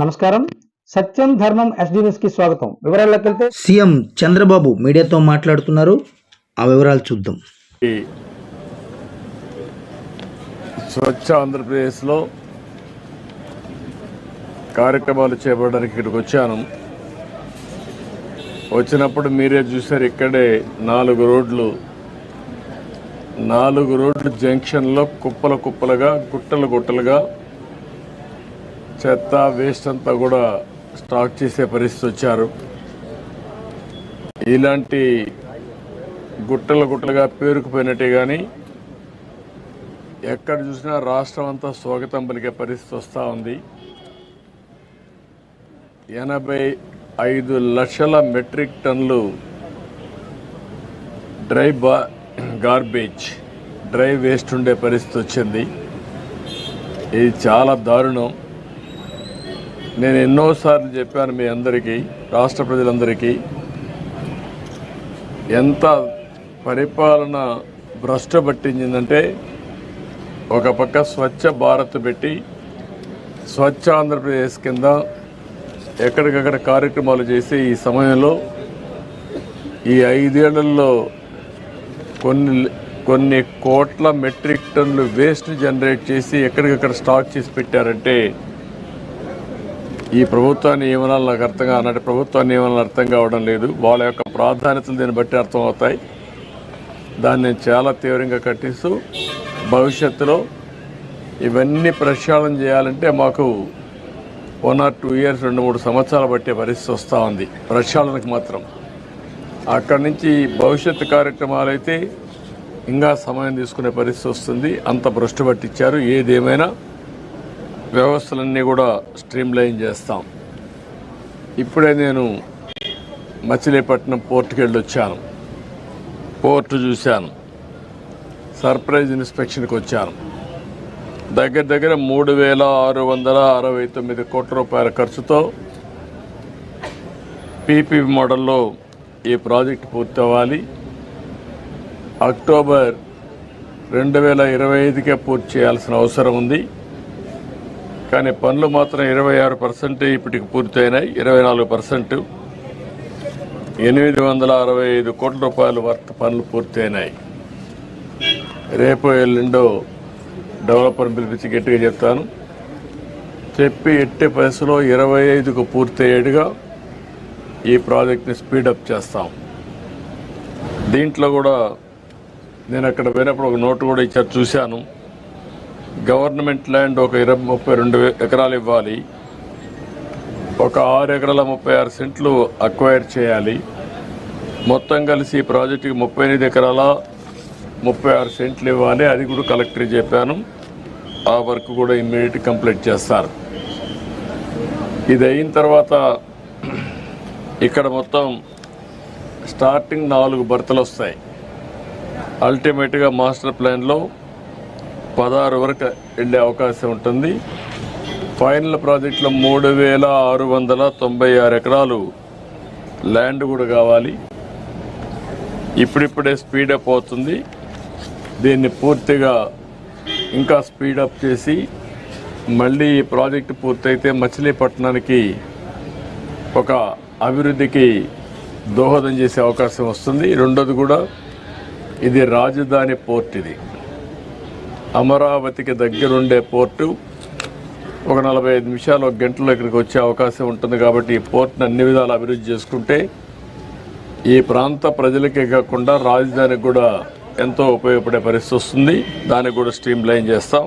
నమస్కారం. సత్యం ధర్మం ఎస్డి న్యూస్కి స్వాగతం. వివరాల్లోకి వెళ్తే సీఎం చంద్రబాబు మీడియాతో మాట్లాడుతున్నారు. ఆ వివరాలు చూద్దాం. ఈ స్వచ్ఛ ఆంధ్రప్రదేశ్లో కార్యక్రమాలు చేపట్టడానికి ఇక్కడికి వచ్చాను. వచ్చినప్పుడు మీరే చూశారు ఇక్కడే నాలుగు రోడ్లు. నాలుగు రోడ్లు జంక్షన్లో కుప్పల కుప్పలుగా గుట్టలు గుట్టలుగా చెత్త వేస్ట్ అంతా కూడా స్టాక్ చేసే పరిస్థితి వచ్చారు. ఇలాంటి గుట్టలు గుట్టలుగా పేరుకుపోయినట్టే కానీ ఎక్కడ చూసినా రాష్ట్రం అంతా స్వాగతం పలికే పరిస్థితి వస్తూ ఉంది. ఎనభై ఐదు లక్షల మెట్రిక్ టన్లు డ్రై బా గార్బేజ్ డ్రై వేస్ట్ ఉండే పరిస్థితి వచ్చింది. ఇది చాలా దారుణం. నేను ఎన్నోసార్లు చెప్పాను మీ అందరికీ రాష్ట్ర ప్రజలందరికీ. ఎంత పరిపాలన భ్రష్ట పట్టించిందంటే ఒక పక్క స్వచ్ఛ భారత్ పెట్టి స్వచ్ఛ ఆంధ్రప్రదేశ్ కింద ఎక్కడికక్కడ కార్యక్రమాలు చేసి ఈ సమయంలో ఈ ఐదేళ్ళలో కొన్ని కొన్ని కోట్ల మెట్రిక్ టన్లు వేస్ట్ జనరేట్ చేసి ఎక్కడికక్కడ స్టాక్ చేసి పెట్టారంటే ఈ ప్రభుత్వాన్ని నియమనాలు నాకు అర్థం అన్నట్టు ప్రభుత్వాన్ని నియమనాలు అర్థం కావడం లేదు. వాళ్ళ యొక్క ప్రాధాన్యతలు దీన్ని బట్టి అర్థం అవుతాయి దాన్ని నేను చాలా తీవ్రంగా కట్టిస్తూ భవిష్యత్తులో ఇవన్నీ ప్రక్షాళన చేయాలంటే మాకు వన్ ఆర్ టూ ఇయర్స్ రెండు మూడు సంవత్సరాలు పట్టే పరిస్థితి వస్తూ ఉంది. ప్రక్షాళనకు మాత్రం. అక్కడి నుంచి భవిష్యత్తు కార్యక్రమాలు అయితే ఇంకా సమయం తీసుకునే పరిస్థితి వస్తుంది. అంత భ్రష్టు పట్టించారు. ఏదేమైనా వ్యవస్థలన్నీ కూడా స్ట్రీమ్ లైన్ చేస్తాం. ఇప్పుడే నేను మచిలీపట్నం పోర్టుకి వెళ్ళి వచ్చాను పోర్టు చూశాను. సర్ప్రైజ్ ఇన్స్పెక్షన్కి వచ్చాను. దగ్గర దగ్గర మూడు వేల ఆరు వందల అరవై తొమ్మిది కోట్ల రూపాయల ఖర్చుతో పీపీ మోడల్లో ఈ ప్రాజెక్ట్ పూర్తి అవ్వాలి అక్టోబర్ రెండు వేల ఇరవై ఐదుకే పూర్తి చేయాల్సిన అవసరం ఉంది. కానీ పనులు మాత్రం ఇరవై ఆరు పర్సెంట్ ఇప్పటికి పూర్తయినాయి. ఇరవై నాలుగు పర్సెంట్. ఎనిమిది వందల అరవై ఐదు కోట్ల రూపాయల వర్త్ పనులు పూర్తయినాయి. రేపు ఎల్లుండో డెవలపర్ పిలిపించి గట్టిగా చెప్తాను. చెప్పి ఎట్టి పరిస్థితిలో ఇరవై ఐదుకు పూర్తయ్యేట్టుగా ఈ ప్రాజెక్ట్ని స్పీడప్ చేస్తాం. దీంట్లో కూడా నేను అక్కడ పోయినప్పుడు ఒక నోటు కూడా ఇచ్చారు చూశాను. గవర్నమెంట్ ల్యాండ్ ఒక ఇరవై ముప్పై రెండు వే- ఎకరాలు ఇవ్వాలి. ఒక ఆరు ఎకరాల ముప్పై ఆరు సెంట్లు అక్వైర్ చేయాలి. మొత్తం కలిసి ఈ ప్రాజెక్టుకి ముప్పై ఎనిమిది ఎకరాల ముప్పై ఆరు సెంట్లు ఇవ్వాలి. అది కూడా కలెక్టర్ చెప్పాను. ఆ వర్క్ కూడా ఇమ్మీడియట్ కంప్లీట్ చేస్తారు. ఇది అయిన తర్వాత ఇక్కడ మొత్తం స్టార్టింగ్ నాలుగు బర్తలు వస్తాయి. అల్టిమేట్గా మాస్టర్ ప్లాన్లో పదహారు వరకు వెళ్ళే అవకాశం ఉంటుంది. ఫైనల్ ప్రాజెక్టులో మూడు వేల ఆరు వందల తొంభై ఆరు ఎకరాలు ల్యాండ్ కూడా కావాలి. ఇప్పుడిప్పుడే స్పీడప్ అవుతుంది. దీన్ని పూర్తిగా ఇంకా స్పీడప్ చేసి మళ్ళీ ఈ ప్రాజెక్టు పూర్తయితే మచిలీపట్నానికి ఒక అభివృద్ధికి దోహదం చేసే అవకాశం వస్తుంది. రెండోది కూడా ఇది రాజధాని పోర్ట్ ఇది. అమరావతికి దగ్గరుండే పోర్టు ఒక నలభై ఐదు నిమిషాలు ఒక గంటలో ఇక్కడికి వచ్చే అవకాశం ఉంటుంది కాబట్టి ఈ పోర్ట్ని అన్ని విధాలు అభివృద్ధి చేసుకుంటే ఈ ప్రాంత ప్రజలకే కాకుండా రాజధానికి కూడా ఎంతో ఉపయోగపడే పరిస్థితి వస్తుంది. దానికి కూడా స్ట్రీమ్ లైన్ చేస్తాం.